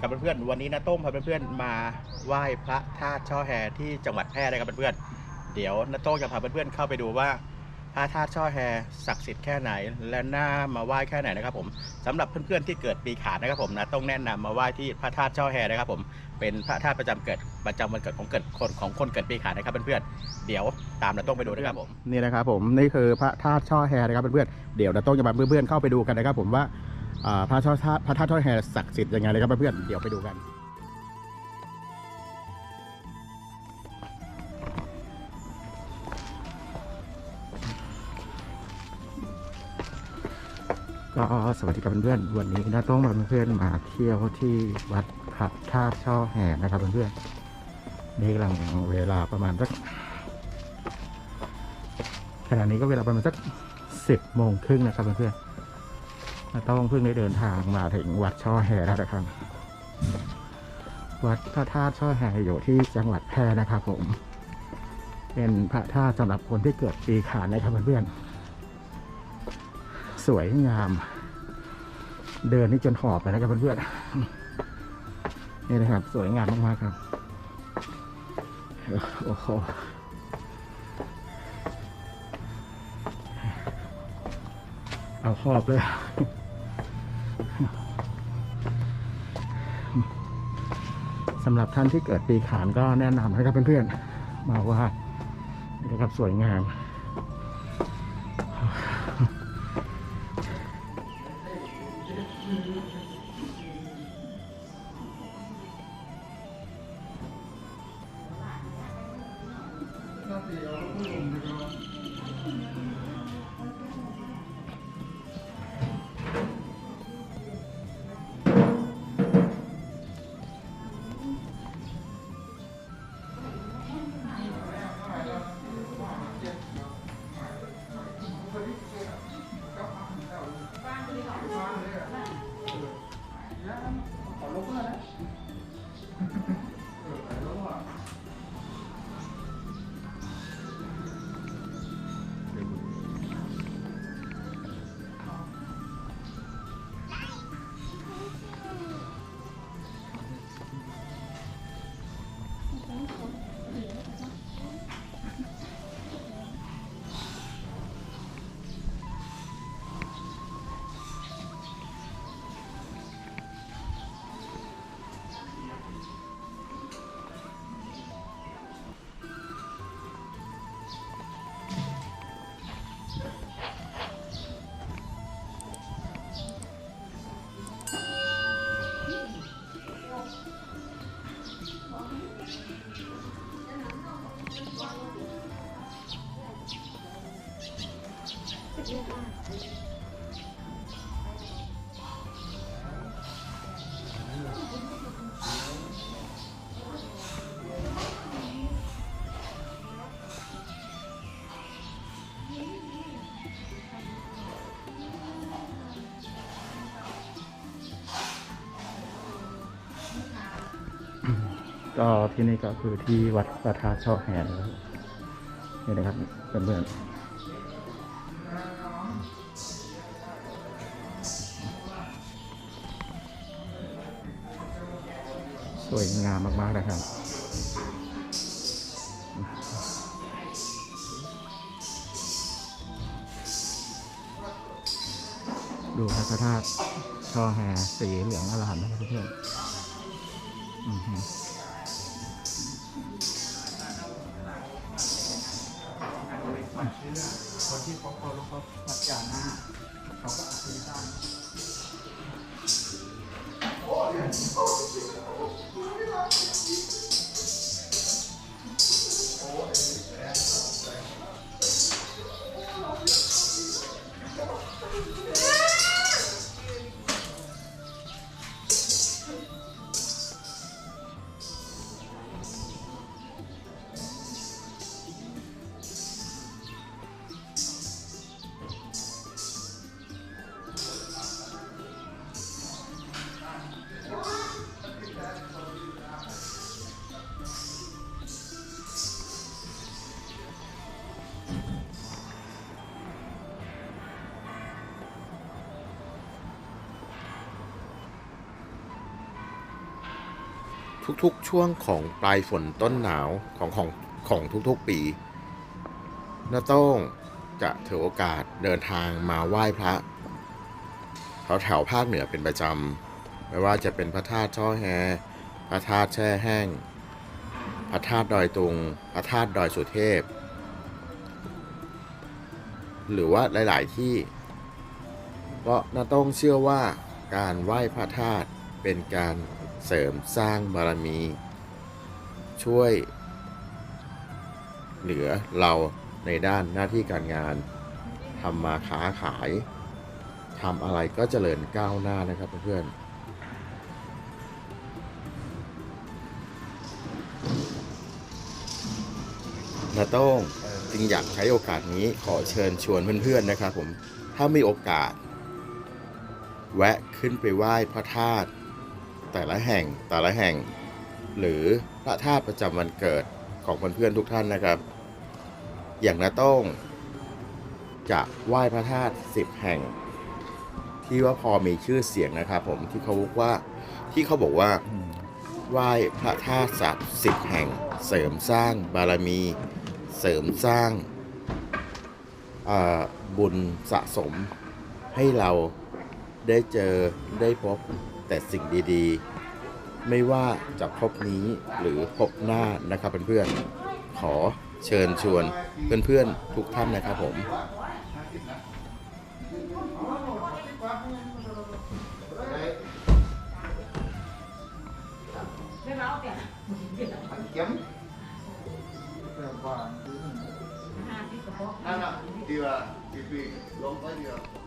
ก็สวัสดีครับเพื่อนๆวันนี้นะต้มพาเพื่อนๆมาไหว้พระธาตุช่อแฮที่จังหวัดแพร่นะครับเพื่อนๆเดี๋ยวนะโต้งจะพาเพื่อนๆเข้าไปดูว่าพระธาตุช่อแฮศักดิ์สิทธิ์แค่ไหน และน่ามาไหว้แค่ไหนนะครับผมสำหรับเพื่อนๆที่เกิดปีขานนะครับผมนะต้องแนะนำมาไหว้ที่พระธาตุช่อแฮนะครับผมเป็นพระธาตุประจำเกิดประจำวันเกิดของเกิดคนของคนเกิดปีขานนะครับเพื่อนๆเดี๋ยวตามนะต้งไปดูนะครับผมนี่นะครับผมนี่คือพระธาตุช่อแฮนะครับเพื่อนๆเดี๋ยวนะต้งจะพาเพื่อนๆเข้าไปดูกันนะครับผมว่า พระธาตุพระธาตุช่อแฮศักดิ์สิทธิ์ยังไงเลยครับเพื่อนเดี๋ยวไปดูกัน ก็สวัสดีครับเพื่อนๆวันนี้นะต้องมาเพื่อนๆมาเที่ยวที่วัดพระธาตุช่อแห่นะครับเพื่อนๆนี่กำลังเวลาประมาณสักขณะนี้ก็เวลาประมาณสักสิบโมงครึ่งนะครับเพื่อนๆ ต้องเพิ่งได้เดินทางมาถึงวัดช่อแห่แล้วนะครับ วัดพระธาตุช่อแห่อยู่ที่จังหวัดแพร่นะครับผม เป็นพระธาตุสำหรับคนที่เกิดปีขานนะครับเพื่อนๆสวยงาม เดินนี่จนหอบไปนะครับเพื่อนๆนี่นะครับ สวยงามมากๆครับโอ้โหเอาหอบเลย สำหรับท่านที่เกิดปีขานก็แนะนำให้กับเพื่อนๆมาว่านะครับสวยงาม ก็ที่นี่ก็คือที่วัดประธาช่อแห่นะครับนี่นะครับเพื่อนๆสวยงามมากๆนะครับดูพระธาตุช่อแห่สีเหลืองอลามนะครับเพื่อนๆ ทุกๆ ช่วงของปลายฝนต้นหนาวของของของทุกๆปีน้าโต้งจะถือโอกาสเดินทางมาไหว้พระแถวแถวภาคเหนือเป็นประจำ ไม่ว่าจะเป็นพระธาตุช่อแฮ พระธาตุแช่แห้ง พระธาตุดอยตุง พระธาตุดอยสุเทพ หรือว่าหลาย ๆ ที่ เพราะน้าต้องเชื่อว่าการไหว้พระธาตุเป็นการ เสริมสร้างบารมี ช่วยเหลือเราในด้านหน้าที่การงานทำมาค้าขายทำอะไรก็เจริญก้าวหน้านะครับเพื่อนๆนาโต้งจึงอยากใช้โอกาสนี้ขอเชิญชวนเพื่อนๆนะครับผม ถ้ามีโอกาส แวะขึ้นไปไหว้พระธาตุ แต่ละแห่งแต่ละแห่ง หรือพระธาตุประจำวันเกิดของเพื่อนๆทุกท่านนะครับ อย่างนาต้อง จะไหว้พระธาตุสิบแห่ง ที่ว่าพอมีชื่อเสียงนะครับผมที่เขาบอกว่าที่เขาบอกว่าไหว้พระธาตุสักสิบแห่ง เสริมสร้างบารมี เสริมสร้างบุญสะสมให้เราได้เจอได้พบ แต่สิ่งดีๆ ไม่ว่าจะพบนี้หรือพบหน้านะครับเพื่อนๆขอเชิญชวนเพื่อนๆทุกท่านนะครับผม kiếm Được quả Ăn ạ, thì là thì tùy lông có nhiều วัด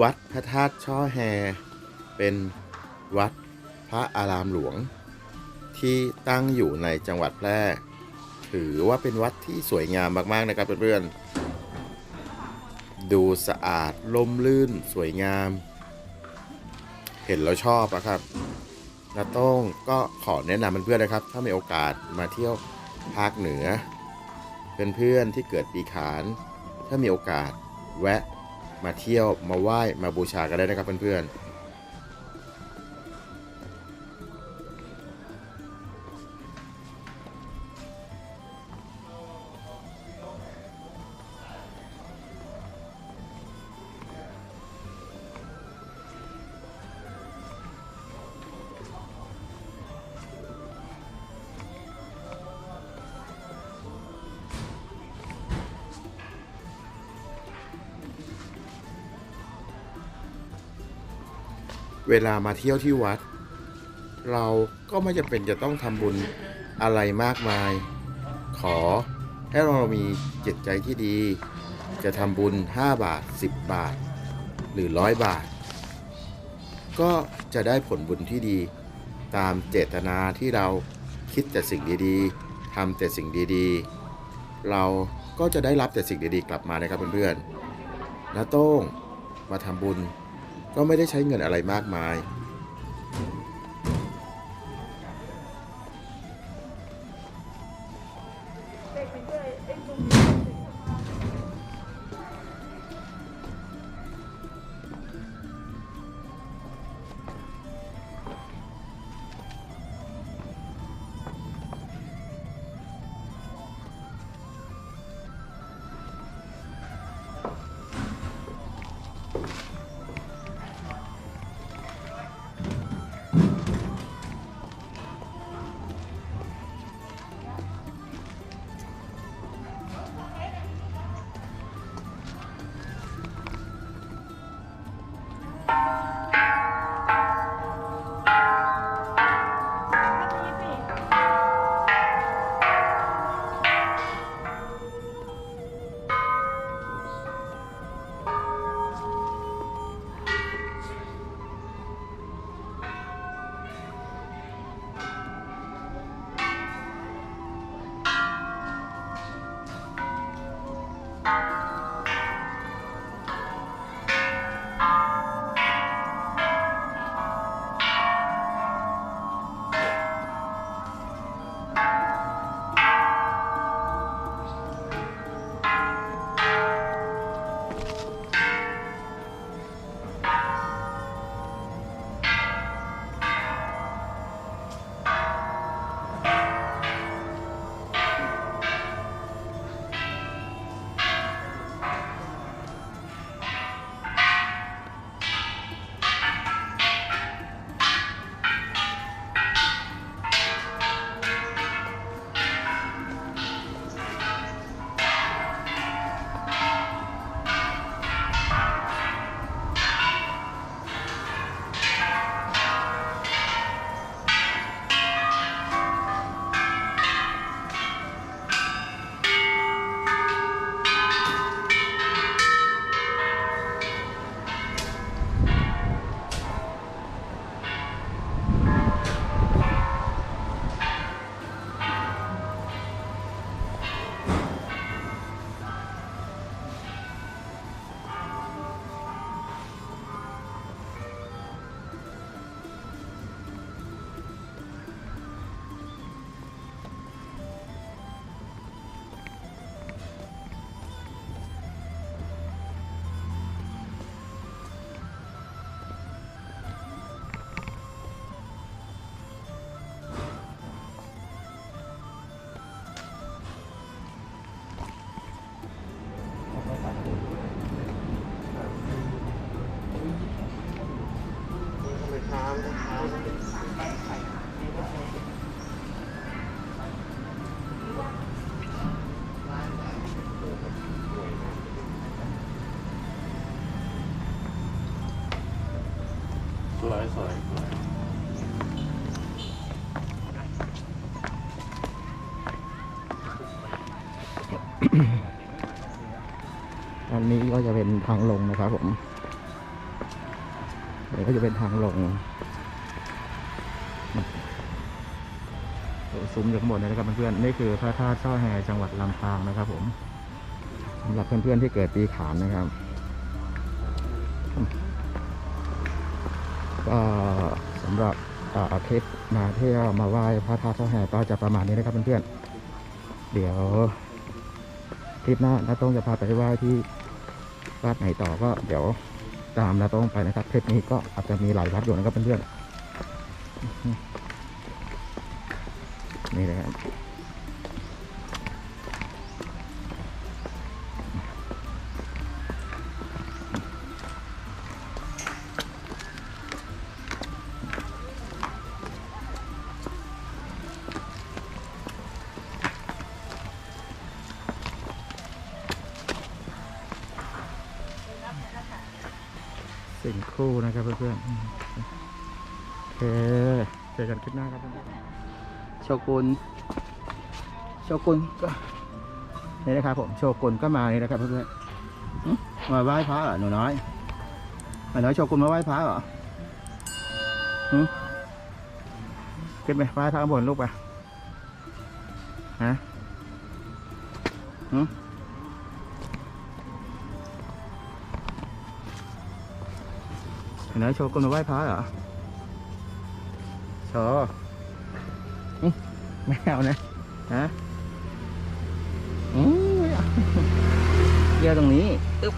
วัดพระธาตุช่อแฮ เป็นวัดพระอารามหลวง ที่ตั้งอยู่ในจังหวัดแพร่ ถือว่าเป็นวัดที่สวยงามมากๆนะครับเพื่อนๆ ดูสะอาดล่มลื่นสวยงาม เห็นแล้วชอบอะครับนาต้องก็ขอแนะนำเพื่อนๆนะครับ ถ้ามีโอกาสมาเที่ยวภาคเหนือเป็นเพื่อนที่เกิดปีขาน ถ้ามีโอกาสแวะ มาเที่ยวมาไหว้มาบูชากันได้นะครับเพื่อนๆ เวลามาเที่ยวที่วัด เราก็ไม่จำเป็นจะต้องทำบุญอะไรมากมาย ขอให้เรามีจิตใจที่ดี จะทำบุญ 5 บาท 10 บาท หรือร้อยบาท ก็จะได้ผลบุญที่ดี ตามเจตนาที่เราคิดแต่สิ่งดีๆทำแต่สิ่งดีๆ เราก็จะได้รับแต่สิ่งดีๆ กลับมานะครับเพื่อนๆนาโต้งมาทำบุญ ก็ไม่ได้ใช้เงินอะไรมากมาย สวยสวยอันนี้ก็จะเป็นทางลงนะครับผมอันนี้ก็จะเป็นทางลงซุ้มอยู่ข้างบนนะครับเพื่อนๆนี่คือพระธาตุช่อแฮจังหวัดลำปางนะครับผมสำหรับเพื่อนๆที่เกิดปีขานนะครับ ก็สำหรับเอ่อคลิปมาเที่ยวมาไหว้พระธาตุช่อแฮก็จะประมาณนี้นะครับเพื่อนๆเดี๋ยวคลิปหน้าน้าต้องจะพาไปไหว้ที่วัดไหนต่อก็เดี๋ยวตามน้าต้องไปนะครับคลิปนี้ก็อาจจะมีหลายวัดอยู่นะครับเพื่อนๆนี่นะครับ สิ่งคู่นะครับเพื่อนๆโอเคเจอกันคลิปหน้าครับเพื่อนๆโชกุนโชกุนก็นี่นะครับผมโชกุนก็มานี่นะครับเพื่อนๆมาไหว้พระเหรอหนูน้อยหนูน้อยโชกุนมาไหว้พระเหรอขึ้นไปไหว้พระข้างบนลูกไป เห็นไหมโชว์กลมาไหว้พระเหรอโชว์ไม่เอานะฮะอืมไม่เอาเกี่ยวตรงนี้อึ๊บ